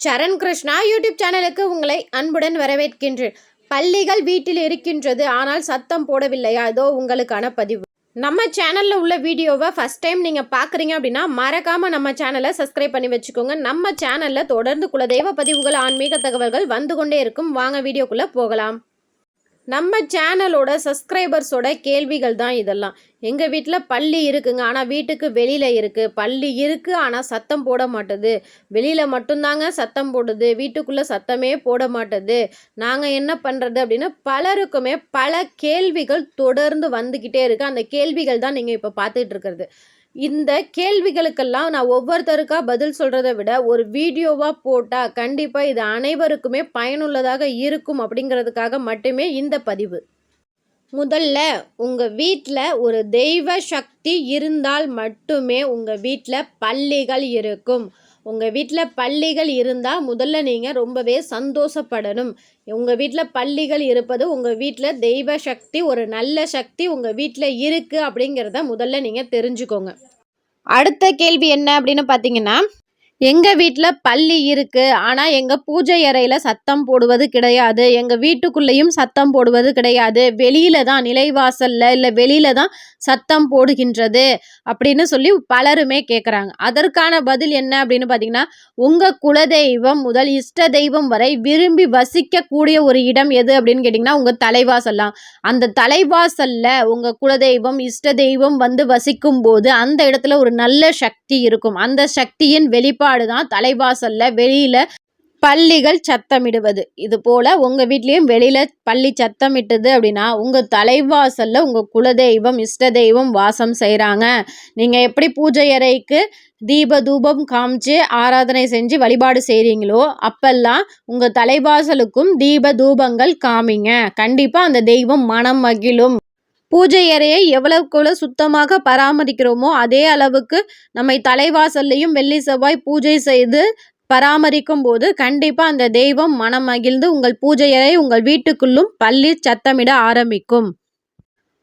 சரண் Krishna YouTube சேனலுக்கு உங்களை அன்புடன் வரவேற்கின்றேன். பள்ளிகள் வீட்டில் இருக்கின்றது ஆனால் சத்தம் போடவில்லையா இதோ உங்களுக்கான பதிவு. நம்ம சேனலில் உள்ள வீடியோவை ஃபஸ்ட் டைம் நீங்கள் பார்க்குறீங்க அப்படின்னா மறக்காமல் நம்ம சேனலை சப்ஸ்கிரைப் பண்ணி வச்சுக்கோங்க. நம்ம சேனலில் தொடர்ந்து குலதெய்வ பதிவுகள் ஆன்மீக தகவல்கள் வந்து கொண்டே இருக்கும். வாங்க வீடியோக்குள்ளே போகலாம். நம்ம சேனலோட சப்ஸ்கிரைபர்ஸோட கேள்விகள் தான் இதெல்லாம். எங்கள் வீட்டில் பள்ளி இருக்குங்க ஆனால் வீட்டுக்கு வெளியில் இருக்குது பள்ளி இருக்குது ஆனால் சத்தம் போட மாட்டுது. வெளியில் மட்டும்தாங்க சத்தம் போடுது. வீட்டுக்குள்ளே சத்தமே போட மாட்டுது. நாங்கள் என்ன பண்ணுறது அப்படின்னு பலருக்குமே பல கேள்விகள் தொடர்ந்து வந்துக்கிட்டே இருக்குது அந்த கேள்விகள் தான் நீங்கள் இப்போ பார்த்துட்டு இருக்கிறது. இந்த கேள்விகளுக்கெல்லாம் நான் ஒவ்வொருத்தருக்காக பதில் சொல்கிறத விட ஒரு வீடியோவாக போட்டால் கண்டிப்பாக இது அனைவருக்குமே பயனுள்ளதாக இருக்கும் அப்படிங்கிறதுக்காக மட்டுமே இந்த பதிவு. முதல்ல உங்கள் வீட்டில் ஒரு தெய்வ சக்தி இருந்தால் மட்டுமே உங்கள் வீட்டில் பள்ளிகள் இருக்கும். உங்கள் வீட்டில் பள்ளிகள் இருந்தால் முதல்ல நீங்கள் ரொம்பவே சந்தோஷப்படணும். உங்கள் வீட்டில் பள்ளிகள் இருப்பது உங்கள் வீட்டில் தெய்வ சக்தி ஒரு நல்ல சக்தி உங்கள் வீட்டில் இருக்குது அப்படிங்கிறத முதல்ல நீங்கள் தெரிஞ்சுக்கோங்க. அடுத்த கேள்வி என்ன அப்படின்னு பார்த்தீங்கன்னா எங்கள் வீட்டில் பள்ளி இருக்குது ஆனால் எங்கள் பூஜை அறையில் சத்தம் போடுவது கிடையாது. எங்கள் வீட்டுக்குள்ளேயும் சத்தம் போடுவது கிடையாது. வெளியில தான் நிலைவாசலில் இல்லை வெளியில தான் சத்தம் போடுகின்றது அப்படின்னு சொல்லி பலருமே கேட்குறாங்க அதற்கான பதில் என்ன அப்படின்னு பார்த்தீங்கன்னா உங்கள் குலதெய்வம் முதல் இஷ்ட தெய்வம் வரை விரும்பி வசிக்கக்கூடிய ஒரு இடம் எது அப்படின்னு கேட்டிங்கன்னா உங்கள் தலைவாசல்லாம் அந்த தலைவாசலில் உங்கள் குலதெய்வம் இஷ்ட தெய்வம் வந்து வசிக்கும் போது அந்த இடத்துல ஒரு நல்ல சக்தி இருக்கும். அந்த சக்தியின் வெளிப்பாடு வெளிப்பாடு தான் தலைவாசலில் வெளியில் பள்ளிகள் சத்தமிடுவது. இது போல் உங்கள் வீட்லேயும் வெளியில் பள்ளி சத்தமிட்டது அப்படின்னா உங்கள் தலைவாசலில் உங்கள் குலதெய்வம் இஷ்ட தெய்வம் வாசம் செய்கிறாங்க நீங்கள் எப்படி பூஜை அறைக்கு தீப தூபம் காமிச்சு ஆராதனை செஞ்சு வழிபாடு செய்கிறீங்களோ அப்பெல்லாம் உங்கள் தலைவாசலுக்கும் தீப தூபங்கள் காமிங்க. கண்டிப்பாக அந்த தெய்வம் மனம் மகிழும். பூஜை அறையை எவ்வளவுக்கு எவ்வளோ சுத்தமாக பராமரிக்கிறோமோ அதே அளவுக்கு நம்மை தலைவாசல்லையும் வெள்ளி செவ்வாய் பூஜை செய்து பராமரிக்கும் போது கண்டிப்பாக அந்த தெய்வம் மனம் மகிழ்ந்து உங்கள் பூஜை அறை உங்கள் வீட்டுக்குள்ளும் பள்ளி சத்தமிட ஆரம்பிக்கும்.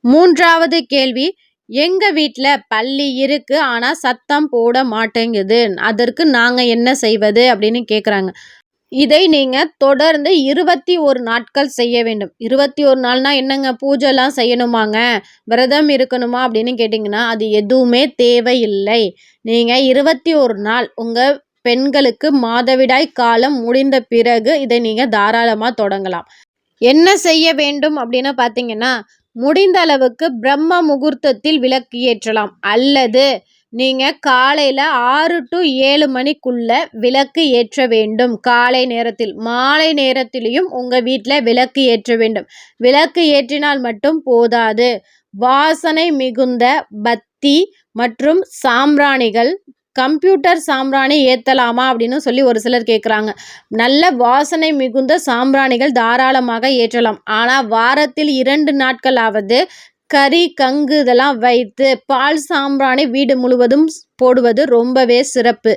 மூன்றாவது கேள்வி எங்கள் வீட்டில் பள்ளி இருக்குது ஆனால் சத்தம் போட மாட்டேங்குது. அதற்கு நாங்கள் என்ன செய்வது? அப்படின்னு கேட்குறாங்க இதை நீங்கள் தொடர்ந்து இருபத்தி ஒரு நாட்கள் செய்ய வேண்டும். இருபத்தி ஒரு நாள்னா என்னங்க? பூஜைலாம் செய்யணுமாங்க? விரதம் இருக்கணுமா அப்படின்னு கேட்டிங்கன்னா அது எதுவுமே தேவையில்லை. நீங்கள் இருபத்தி ஒரு நாள் உங்கள் பெண்களுக்கு மாதவிடாய் காலம் முடிந்த பிறகு இதை நீங்கள் தாராளமாக தொடங்கலாம். என்ன செய்ய வேண்டும் அப்படின்னு பார்த்தீங்கன்னா முடிந்த அளவுக்கு பிரம்ம முகூர்த்தத்தில் விளக்கு ஏற்றலாம். அல்லது நீங்கள் காலையில் ஆறு டு ஏழு மணிக்குள்ள விளக்கு ஏற்ற வேண்டும். காலை நேரத்தில் மாலை நேரத்திலையும் உங்கள் வீட்டில் விளக்கு ஏற்ற வேண்டும். விளக்கு ஏற்றினால் மட்டும் போதாது. வாசனை மிகுந்த பத்தி மற்றும் சாம்பிராணிகள் கம்ப்யூட்டர் சாம்பிராணி ஏற்றலாமா அப்படின்னு சொல்லி ஒரு சிலர் கேட்குறாங்க நல்ல வாசனை மிகுந்த சாம்பிராணிகள் தாராளமாக ஏற்றலாம். ஆனால் வாரத்தில் இரண்டு நாட்களாவது கறி கங்கு இதெல்லாம் வைத்து பால் சாம்பிராணி வீடு முழுவதும் போடுவது ரொம்பவே சிறப்பு.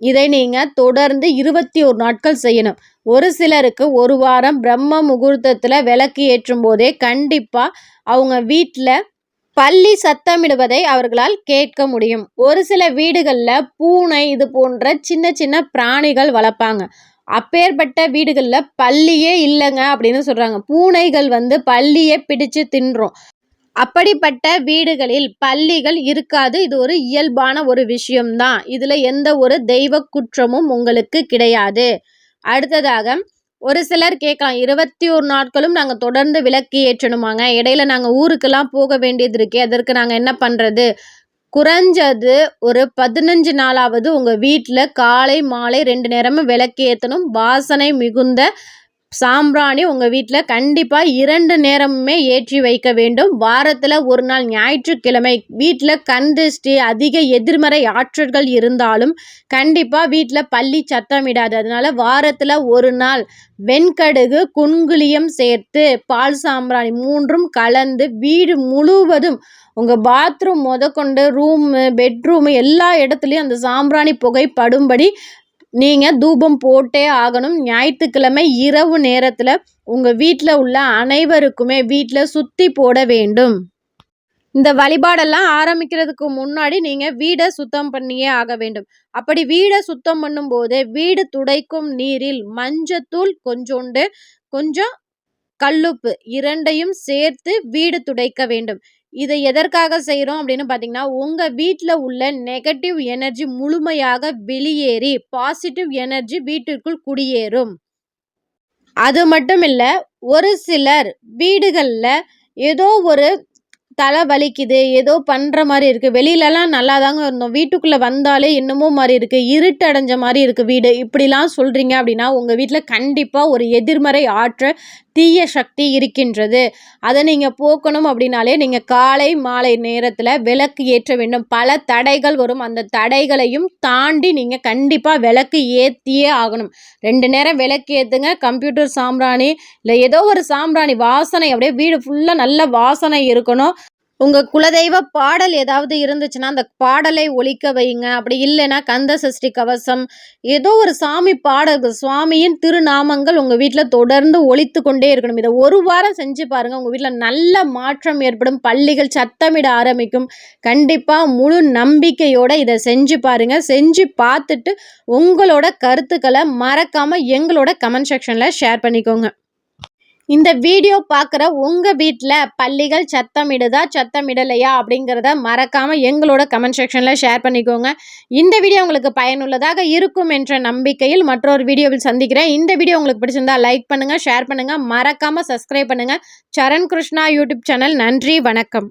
இதை நீங்கள் தொடர்ந்து இருபத்தி ஒரு நாட்கள் செய்யணும். ஒரு சிலருக்கு ஒரு வாரம் பிரம்ம முகூர்த்தத்தில் விளக்கு ஏற்றும் போதே கண்டிப்பாக அவங்க வீட்டில் பள்ளி சத்தமிடுவதை அவர்களால் கேட்க முடியும். ஒரு சில வீடுகளில் பூனை இது போன்ற சின்ன சின்ன பிராணிகள் வளர்ப்பாங்க. அப்பேற்பட்ட வீடுகளில் பள்ளியே இல்லைங்க அப்படின்னு சொல்கிறாங்க பூனைகள் வந்து பள்ளியை பிடிச்சு தின்றோம். அப்படிப்பட்ட வீடுகளில் பள்ளிகள் இருக்காது. இது ஒரு இயல்பான ஒரு விஷயம்தான். இதில் எந்த ஒரு தெய்வ குற்றமும் உங்களுக்கு கிடையாது. அடுத்ததாக ஒரு சிலர் கேட்கலாம் இருபத்தி ஒரு நாட்களும் நாங்கள் தொடர்ந்து விளக்கு ஏற்றணுமாங்க? இடையில நாங்கள் ஊருக்கெல்லாம் போக வேண்டியது இருக்கே அதற்கு நாங்கள் என்ன பண்ணுறது குறைஞ்சது ஒரு பதினஞ்சு நாளாவது உங்கள் வீட்டில் காலை மாலை ரெண்டு நேரமும் விளக்கு ஏற்றணும் வாசனை மிகுந்த சாம்பிராணி உங்கள் வீட்டில் கண்டிப்பாக இரண்டு நேரமுமே ஏற்றி வைக்க வேண்டும். வாரத்தில் ஒரு நாள் ஞாயிற்றுக்கிழமை வீட்டில் கண் திருஷ்டி அதிக எதிர்மறை ஆற்றல்கள் இருந்தாலும் கண்டிப்பாக வீட்டில் பள்ளி சத்தமிடாது அதனால் வாரத்தில் ஒரு நாள் வெண்கடுகு குங்குளியம் சேர்த்து பால் சாம்பிராணி மூன்றும் கலந்து வீடு முழுவதும் உங்கள் பாத்ரூம் முதற்கொண்டு ரூமு பெட்ரூமு எல்லா இடத்துலையும் அந்த சாம்பிராணி புகை படும்படி நீங்கள் தூபம் போட்டே ஆகணும் ஞாயிற்றுக்கிழமை இரவு நேரத்தில் உங்கள் வீட்டில் உள்ள அனைவருக்குமே வீட்டில் சுற்றி போட வேண்டும் இந்த வழிபாடெல்லாம் ஆரம்பிக்கிறதுக்கு முன்னாடி நீங்கள் வீடை சுத்தம் பண்ணியே ஆக வேண்டும். அப்படி வீடை சுத்தம் பண்ணும்போது, வீடு துடைக்கும் நீரில் மஞ்சத்தூள் கொஞ்சோண்டு, கொஞ்சம் கல்லுப்பு இரண்டையும் சேர்த்து வீடு துடைக்க வேண்டும். இதை எதற்காக செய்கிறோம் அப்படின்னு பார்த்தீங்கன்னா, உங்கள் வீட்டில் உள்ள நெகட்டிவ் எனர்ஜி முழுமையாக வெளியேறி, பாசிட்டிவ் எனர்ஜி வீட்டிற்குள் குடியேறும். அது மட்டும் இல்லை ஒரு சிலர் வீடுகளில் ஏதோ ஒரு தலை வலிக்குது, ஏதோ பண்ணுற மாதிரி இருக்குது வெளியிலலாம் வெளிலலாம் நல்லாதாங்க இருந்தோம். வீட்டுக்குள்ளே வந்தாலே என்னமோ மாதிரி இருக்குது இருட்டடைஞ்ச மாதிரி இருக்குது வீடு. இப்படிலாம் சொல்கிறீங்க அப்படின்னா, உங்கள் வீட்டில் கண்டிப்பாக ஒரு எதிர்மறை ஆற்ற தீய சக்தி இருக்கின்றது. அதை நீங்கள் போக்கணும் அப்படின்னாலே, நீங்கள் காலை, மாலை நேரத்தில் விளக்கு ஏற்ற வேண்டும். பல தடைகள் வரும். அந்த தடைகளையும் தாண்டி நீங்கள் கண்டிப்பாக விளக்கு ஏற்றியே ஆகணும். ரெண்டு நேரம் விளக்கு ஏற்றுங்க கம்ப்யூட்டர் சாம்பிராணி, இல்லை ஏதோ ஒரு சாம்பிராணி வாசனை அப்படியே வீடு ஃபுல்லாக நல்ல வாசனை இருக்கணும். உங்க குலதெய்வ பாடல் ஏதாவது இருந்துச்சுன்னா, அந்த பாடலை ஒழிக்க வைங்க அப்படி இல்லைன்னா, கந்த சஷ்டி கவசம், ஏதோ ஒரு சாமி பாடல்கள், சுவாமியின் திருநாமங்கள் உங்க வீட்டில் தொடர்ந்து ஒழித்து கொண்டே இருக்கணும். இதை ஒரு வாரம் செஞ்சு பாருங்க. உங்க வீட்டில் நல்ல மாற்றம் ஏற்படும். பள்ளிகள் சத்தமிட ஆரம்பிக்கும். கண்டிப்பா முழு நம்பிக்கையோட இதை செஞ்சு பாருங்க. செஞ்சு பார்த்துட்டு, உங்களோட கருத்துக்களை மறக்காம எங்களோட கமெண்ட் செக்ஷன்ல ஷேர் பண்ணிக்கோங்க. இந்த வீடியோ பார்க்குற உங்கள் வீட்டில் பள்ளிகள் சத்தமிடுதா, சத்தமிடலையா அப்படிங்கிறத மறக்காமல் எங்களோட கமெண்ட் செக்ஷனில் ஷேர் பண்ணிக்கோங்க. இந்த வீடியோ உங்களுக்கு பயனுள்ளதாக இருக்கும் என்ற நம்பிக்கையில் மற்றொரு வீடியோவில் சந்திக்கிறேன். இந்த வீடியோ உங்களுக்கு பிடிச்சிருந்தா லைக் பண்ணுங்கள் ஷேர் பண்ணுங்கள் மறக்காமல் சப்ஸ்கிரைப் பண்ணுங்கள் சரண் கிருஷ்ணா யூடியூப் சேனல். நன்றி, வணக்கம்.